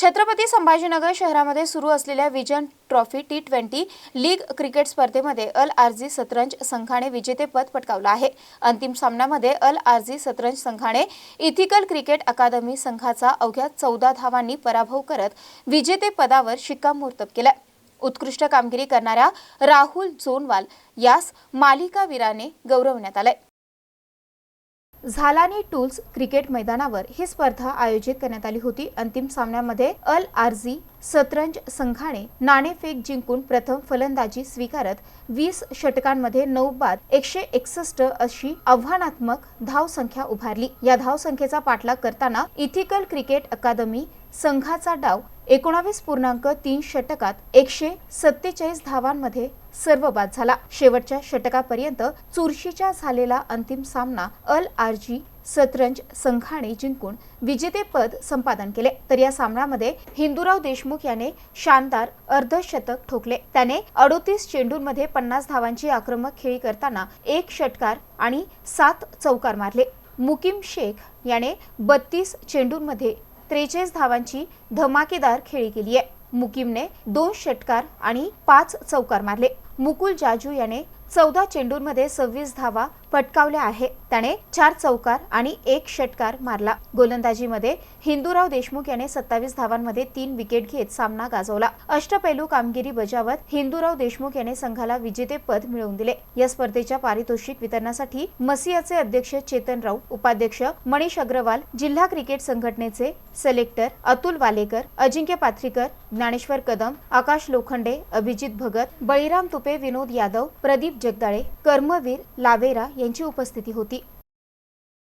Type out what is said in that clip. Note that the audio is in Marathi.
छत्रपती संभाजीनगर शहरामध्ये सुरू असलेल्या vision trophy T twenty league cricket स्पर्धेमध्ये अल आरजी सतरंज संघाने विजेतेपद पटकावलं आहे. अंतिम सामन्यामध्ये अल आरजी सतरंज संघाने इथिकल क्रिकेट अकादमी संघाचा अवघ्या चौदा धावांनी पराभव करत विजेतेपदावर शिक्कामोर्तब केलं. उत्कृष्ट कामगिरी करणाऱ्या राहुल जोनवाल यास मालिकावीराने गौरवण्यात आलंय. झालानी टूल्स क्रिकेट मैदानावर ही स्पर्धा आयोजित करण्यात आली होती. अंतिम सामन्यामध्ये अल आरजी सतरंज संघाने नाणेफेक जिंकून प्रथम फलंदाजी स्वीकारत वीस षटकांमध्ये नऊ बाद एकशे एकसष्ट अशी आव्हानात्मक धावसंख्या उभारली. या धावसंख्येचा पाठलाग करताना इथिकल क्रिकेट अकादमी संघाचा डाव एकोणावीस पूर्णांक तीन षटकात एकशे सत्तेचाळीस धावांमध्ये सर्व बाद झाला. शेवटच्या षटकापर्यंत चुरशीच्या झालेला अंतिम सामना अल आरजी सतरंज संघाने जिंकून विजेतेपद संपादन केले. तर या सामन्यामध्ये हिंदूराव देशमुख याने शानदार अर्धशतक ठोकले. त्याने अडोतीस चेंडूंमध्ये पन्नास धावांची आक्रमक खेळी करताना एक षटकार आणि सात चौकार मारले. मुकीम शेख याने बत्तीस चेंडूंमध्ये त्रेचाळीस धावांची धमाकेदार खेळी केली आहे. मुकीमने दोन षटकार आणि पाच चौकार मारले. मुकुल जाजू याने चौदा चेंडूंमध्ये सव्वीस धावा पटकावल्या आहे. त्याने चार चौकार आणि एक षटकार मारला. गोलंदाजीमध्ये हिंदूराव देशमुख याने सत्तावीस धावांमध्ये तीन विकेट घेत सामना गाजवला. अष्टपैलू कामगिरी बजावत हिंदूराव देशमुख याने संघाला विजेतेपद मिळवून दिले. या स्पर्धेच्या पारितोषिक वितरणासाठी मसियाचे अध्यक्ष चेतन राऊत उपाध्यक्ष मनीष अग्रवाल जिल्हा क्रिकेट संघटनेचे सिलेक्टर अतुल वालेकर अजिंक्य पाथरीकर ज्ञानेश्वर कदम आकाश लोखंडे अभिजित भगत बळीराम तुपे विनोद यादव प्रदीप जगदाळे कर्मवीर लावेरा यांची उपस्थिती होती.